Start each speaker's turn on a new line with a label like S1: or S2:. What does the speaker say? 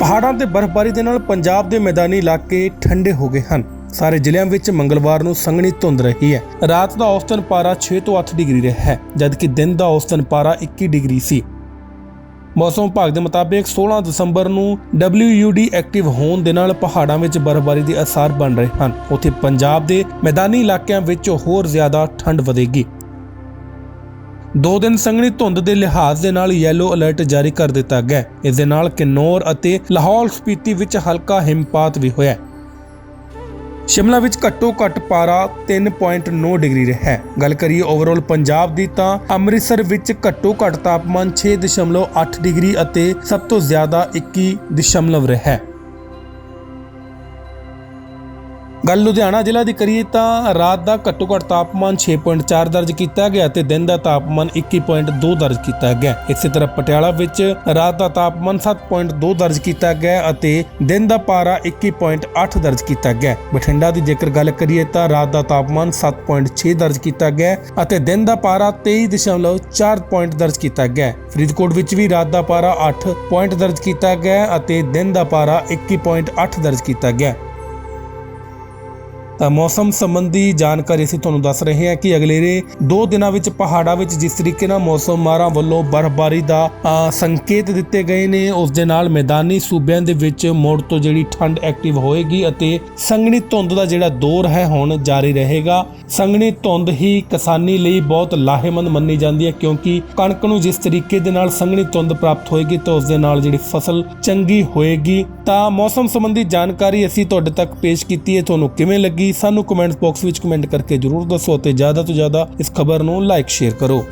S1: ਪਹਾੜਾਂ ਤੇ ਬਰਫ਼ਬਾਰੀ ਦੇ ਨਾਲ ਪੰਜਾਬ ਦੇ ਮੈਦਾਨੀ ਇਲਾਕੇ ਠੰਡੇ ਹੋ ਗਏ ਹਨ। ਸਾਰੇ ਜ਼ਿਲ੍ਹਿਆਂ ਵਿੱਚ ਮੰਗਲਵਾਰ ਨੂੰ ਸੰਘਣੀ ਧੁੰਦ ਰਹੀ ਹੈ। ਰਾਤ ਦਾ ਔਸਤਨ ਪਾਰਾ 6 ਤੋਂ 8 ਡਿਗਰੀ ਰਿਹਾ ਹੈ, ਜਦਕਿ ਦਿਨ ਦਾ ਔਸਤਨ ਪਾਰਾ 21 ਡਿਗਰੀ ਸੀ। ਮੌਸਮ ਵਿਭਾਗ ਦੇ ਮੁਤਾਬਿਕ 16 ਦਸੰਬਰ ਨੂੰ WUD ਐਕਟਿਵ ਹੋਣ ਦੇ ਨਾਲ ਪਹਾੜਾਂ ਵਿੱਚ ਬਰਫ਼ਬਾਰੀ ਦੇ ਅਸਾਰ ਬਣ ਰਹੇ ਹਨ। ਉੱਥੇ ਪੰਜਾਬ ਦੇ ਮੈਦਾਨੀ ਇਲਾਕਿਆਂ ਵਿੱਚ ਹੋਰ ਜ਼ਿਆਦਾ ਠੰਡ ਵਧੇਗੀ। ਦੋ ਦਿਨ ਸੰਘਣੀ ਧੁੰਦ ਦੇ ਲਿਹਾਜ਼ ਦੇ ਨਾਲ ਯੈਲੋ ਅਲਰਟ ਜਾਰੀ ਕਰ ਦਿੱਤਾ ਗਿਆ ਇਸ ਦੇ ਨਾਲ ਕਿਨੌਰ ਅਤੇ ਲਾਹੌਲ ਸਪੀਤੀ ਵਿੱਚ ਹਲਕਾ ਹਿਮਪਾਤ ਵੀ ਹੋਇਆ ਸ਼ਿਮਲਾ ਵਿੱਚ ਘੱਟੋ ਘੱਟ ਪਾਰਾ 3.9 ਡਿਗਰੀ ਰਿਹਾ ਗੱਲ ਕਰੀਏ ਓਵਰਆਲ ਪੰਜਾਬ ਦੀ ਤਾਂ ਅੰਮ੍ਰਿਤਸਰ ਵਿੱਚ ਘੱਟੋ ਘੱਟ ਤਾਪਮਾਨ 6.8 ਡਿਗਰੀ ਅਤੇ ਸਭ ਤੋਂ ਜ਼ਿਆਦਾ 21 ਦਸ਼ਮਲਵ ਰਿਹਾ ਗੱਲ ਲੁਧਿਆਣਾ ਜ਼ਿਲ੍ਹਾ ਦੀ ਕਰੀਏ ਤਾਂ ਰਾਤ ਦਾ ਘੱਟੋ ਘੱਟ ਤਾਪਮਾਨ 6.4 ਦਰਜ ਕੀਤਾ ਗਿਆ ਤੇ ਦਿਨ ਦਾ ਤਾਪਮਾਨ 21.2 ਦਰਜ ਕੀਤਾ ਗਿਆ। ਇਸੇ ਤਰ੍ਹਾਂ ਪਟਿਆਲਾ ਵਿੱਚ ਰਾਤ ਦਾ ਤਾਪਮਾਨ 7.2 ਦਰਜ ਕੀਤਾ ਗਿਆ ਅਤੇ ਦਿਨ ਦਾ ਪਾਰਾ 21.8 ਦਰਜ ਕੀਤਾ ਗਿਆ। ਬਠਿੰਡਾ ਦੀ ਜੇਕਰ ਗੱਲ ਕਰੀਏ ਤਾਂ ਰਾਤ ਦਾ ਤਾਪਮਾਨ 7.6 ਦਰਜ ਕੀਤਾ ਗਿਆ ਅਤੇ ਦਿਨ ਦਾ ਪਾਰਾ 23.4 ਪੁਆਇੰਟ ਦਰਜ ਕੀਤਾ ਗਿਆ। ਫਰੀਦਕੋਟ ਵਿੱਚ ਵੀ ਰਾਤ ਦਾ ਪਾਰਾ 8 ਪੁਆਇੰਟ ਦਰਜ ਕੀਤਾ ਗਿਆ ਅਤੇ ਦਿਨ ਦਾ ਪਾਰਾ 21.8 ਦਰਜ ਕੀਤਾ ਗਿਆ। ਤਾਂ ਮੌਸਮ ਸੰਬੰਧੀ ਜਾਣਕਾਰੀ ਅਸੀਂ ਤੁਹਾਨੂੰ ਦੱਸ ਰਹੇ ਹਾਂ ਕਿ ਅਗਲੇ 2 ਦਿਨਾਂ ਵਿੱਚ ਪਹਾੜਾਂ ਵਿੱਚ ਜਿਸ ਤਰੀਕੇ ਨਾਲ ਮੌਸਮ ਮਾਰਾਂ ਵੱਲੋਂ ਬਰਫ਼ਬਾਰੀ ਦਾ ਸੰਕੇਤ ਦਿੱਤੇ ਗਏ ਨੇ, ਉਸ ਦੇ ਨਾਲ ਮੈਦਾਨੀ ਸੂਬਿਆਂ ਦੇ ਵਿੱਚ ਮੋੜ ਤੋਂ ਜਿਹੜੀ ਠੰਡ ਐਕਟਿਵ ਹੋਏਗੀ ਅਤੇ ਸੰਘਣੀ ਧੁੰਦ ਦਾ ਜਿਹੜਾ ਦੌਰ ਹੈ ਹੁਣ ਜਾਰੀ ਰਹੇਗਾ। ਸੰਘਣੀ ਧੁੰਦ ਹੀ ਕਿਸਾਨੀ ਲਈ ਬਹੁਤ ਲਾਹੇਮੰਦ ਮੰਨੀ ਜਾਂਦੀ ਹੈ ਕਿਉਂਕਿ ਕਣਕ ਨੂੰ ਜਿਸ ਤਰੀਕੇ ਦੇ ਨਾਲ ਸੰਘਣੀ ਧੁੰਦ ਪ੍ਰਾਪਤ ਹੋਏਗੀ ਤਾਂ ਉਸ ਦੇ ਨਾਲ ਜਿਹੜੀ ਫਸਲ ਚੰਗੀ ਹੋਏਗੀ। ਤਾਂ ਮੌਸਮ ਸੰਬੰਧੀ ਜਾਣਕਾਰੀ ਅਸੀਂ ਤੁਹਾਡੇ ਤੱਕ ਪੇਸ਼ ਕੀਤੀ ਹੈ। ਤੁਹਾਨੂੰ ਕਿਵੇਂ ਲੱਗੀ? ਸਾਨੂੰ ਕਮੈਂਟ ਬਾਕਸ ਵਿੱਚ ਕਮੈਂਟ ਕਰਕੇ ਜਰੂਰ ਦੱਸੋ ਅਤੇ ਜ਼ਿਆਦਾ ਤੋਂ ਜ਼ਿਆਦਾ ਇਸ ਖਬਰ ਨੂੰ ਲਾਈਕ ਸ਼ੇਅਰ ਕਰੋ।